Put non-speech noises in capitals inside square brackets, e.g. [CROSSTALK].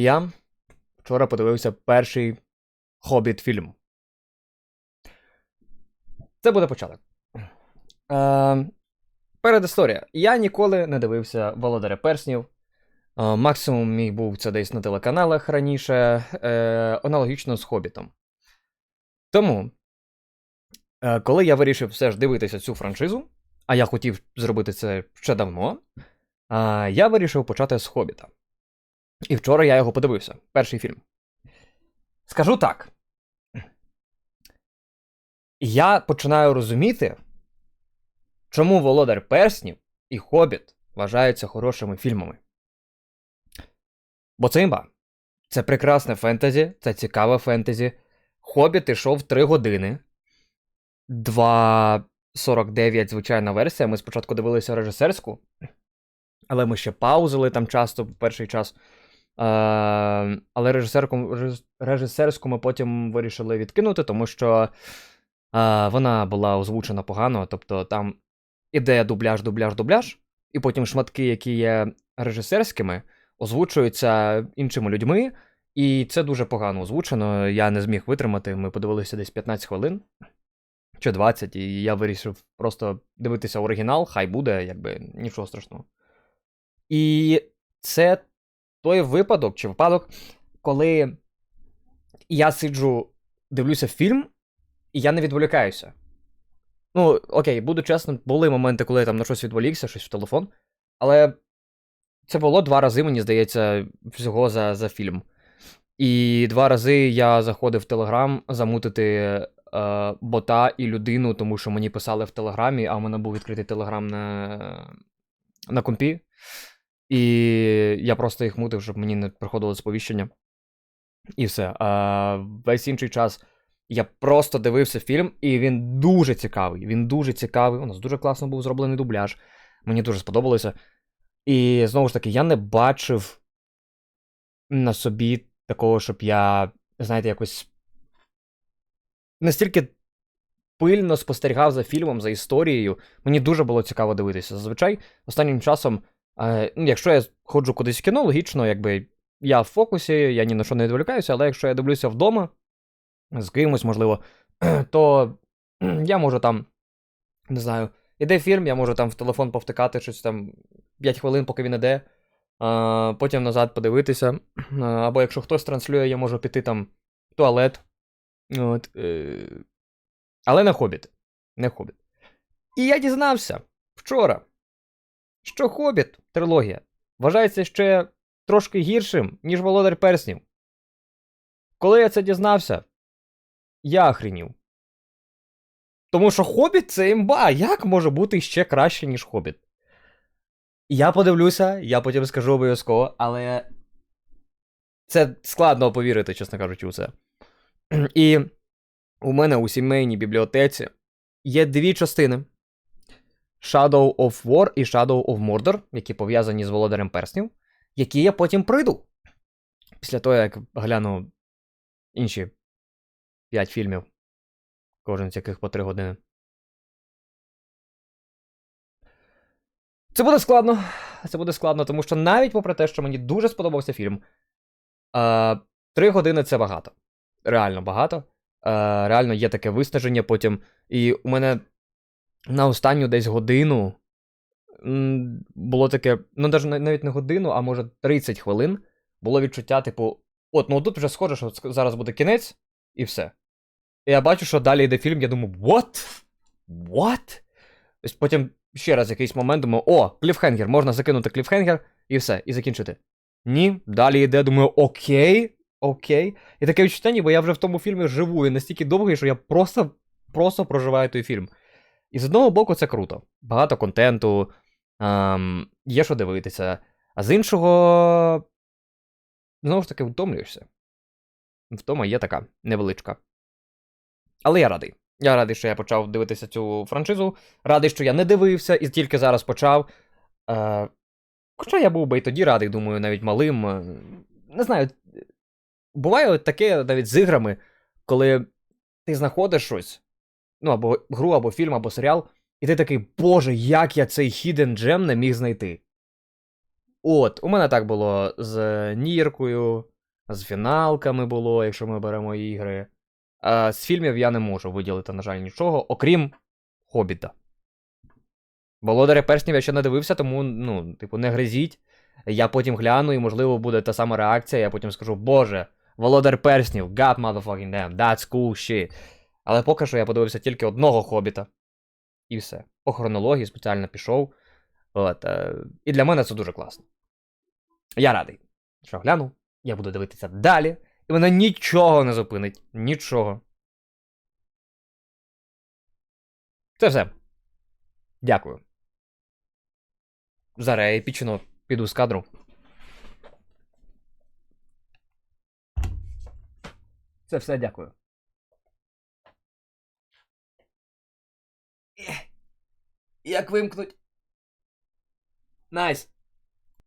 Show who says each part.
Speaker 1: Я вчора подивився перший хобіт фільм. Це буде початок. Е, передісторія. Я ніколи не дивився Володаря Перснів. Е, максимум мій був це десь на телеканалах раніше, е, аналогічно з Хобітом. Тому, е, коли я вирішив все ж дивитися цю франшизу, а я хотів зробити це ще давно, е, я вирішив почати з Хобіта. І вчора я його подивився. Перший фільм. Скажу так. Я починаю розуміти, чому Володар Перснів і Хобіт вважаються хорошими фільмами. Бо це. Це прекрасне фентезі, це цікаве фентезі. Хобіт ішов 3 години. 2.49 звичайна версія. Ми спочатку дивилися режисерську, але ми ще паузили там часто перший час. Е, але режисерку, режисерську ми потім вирішили відкинути, тому що е, вона була озвучена погано. Тобто там іде дубляж, дубляж, дубляж, і потім шматки, які є режисерськими, озвучуються іншими людьми, і це дуже погано озвучено. Я не зміг витримати. Ми подивилися десь 15 хвилин чи 20, і я вирішив просто дивитися оригінал, хай буде, якби нічого страшного. І це той випадок чи випадок, коли я сиджу, дивлюся фільм, і я не відволікаюся. Ну, окей, буду чесним, були моменти, коли я там на щось відволікся, щось в телефон, але це було два рази, мені здається, всього за, за фільм. І два рази я заходив в Телеграм замутити е, бота і людину, тому що мені писали в Телеграмі, а в мене був відкритий Телеграм на, на компі. І я просто їх мутив, щоб мені не приходило сповіщення. І все. А весь інший час я просто дивився фільм, і він дуже цікавий. Він дуже цікавий. У нас дуже класно був зроблений дубляж. Мені дуже сподобалося. І знову ж таки, я не бачив на собі такого, щоб я, знаєте, якось настільки пильно спостерігав за фільмом, за історією. Мені дуже було цікаво дивитися. Зазвичай останнім часом, якщо я ходжу кудись в кіно, логічно, якби я в фокусі, я ні на що не відволікаюся, але якщо я дивлюся вдома з кимось, можливо, [CLEARS THROAT] то [CLEARS THROAT] я можу там, не знаю, іде фільм, я можу там в телефон повтикати щось там 5 хвилин, поки він іде, а, потім назад подивитися. Або якщо хтось транслює, я можу піти там в туалет. От, е... Але не хобіт. Не хобіт. І я дізнався вчора, що Хобіт трилогія вважається ще трошки гіршим, ніж Володар Перснів. Коли я це дізнався, я охренів. Тому що Хобіт це імба. Як може бути ще краще, ніж Хобіт? Я подивлюся, я потім скажу обов'язково, але це складно повірити, чесно кажучи, у це. І у мене у сімейній бібліотеці є дві частини: Shadow of War і Shadow of Mordor, які пов'язані з Володарем Перснів, які я потім прийду. Після того, як гляну інші 5 фільмів, кожен з яких по 3 години. Це буде складно. Це буде складно, тому що навіть попри те, що мені дуже сподобався фільм, е, 3 години це багато. Реально багато. Е, реально є таке виснаження потім. І у мене на останню десь годину було таке, ну навіть навіть не годину, а може 30 хвилин було відчуття, типу, от, ну тут вже схоже, що зараз буде кінець, і все. І я бачу, що далі йде фільм, я думаю, what? What? Тобто потім ще раз якийсь момент думаю, о, кліфхенгер, можна закинути кліфхенгер і все, і закінчити. Ні, далі йде, думаю, окей, окей. І таке відчуття, ніби я вже в тому фільмі живу і настільки довгий, що я просто, просто проживаю той фільм. І з одного боку, це круто. Багато контенту, ем, є що дивитися. А з іншого, знову ж таки, втомлюєшся. Втома є така невеличка. Але я радий. Я радий, що я почав дивитися цю франшизу. Радий, що я не дивився і тільки зараз почав. Е, хоча я був би і тоді радий, думаю, навіть малим. е, Не знаю. Буває таке навіть з іграми, коли ти знаходиш щось, ну, або гру, або фільм, або серіал, і ти такий, боже, як я цей hidden gem не міг знайти. От, у мене так було з Ніркою, з фіналками було, якщо ми беремо ігри. А з фільмів я не можу виділити, на жаль, нічого, окрім Хобіта. Володаря перснів я ще не дивився, тому, ну, типу, не гризіть. Я потім гляну, і, можливо, буде та сама реакція, я потім скажу, боже, Володар перснів, God motherfucking damn, that's cool shit. Але поки що я подивився тільки одного хобіта. І все. По хронології спеціально пішов. От, е, і для мене це дуже класно. Я радий, що гляну, я буду дивитися далі, і мене нічого не зупинить. Нічого. Це все. Дякую. Зараз я епічно піду з кадру. Це все дякую. Як вимкнуть? Найс.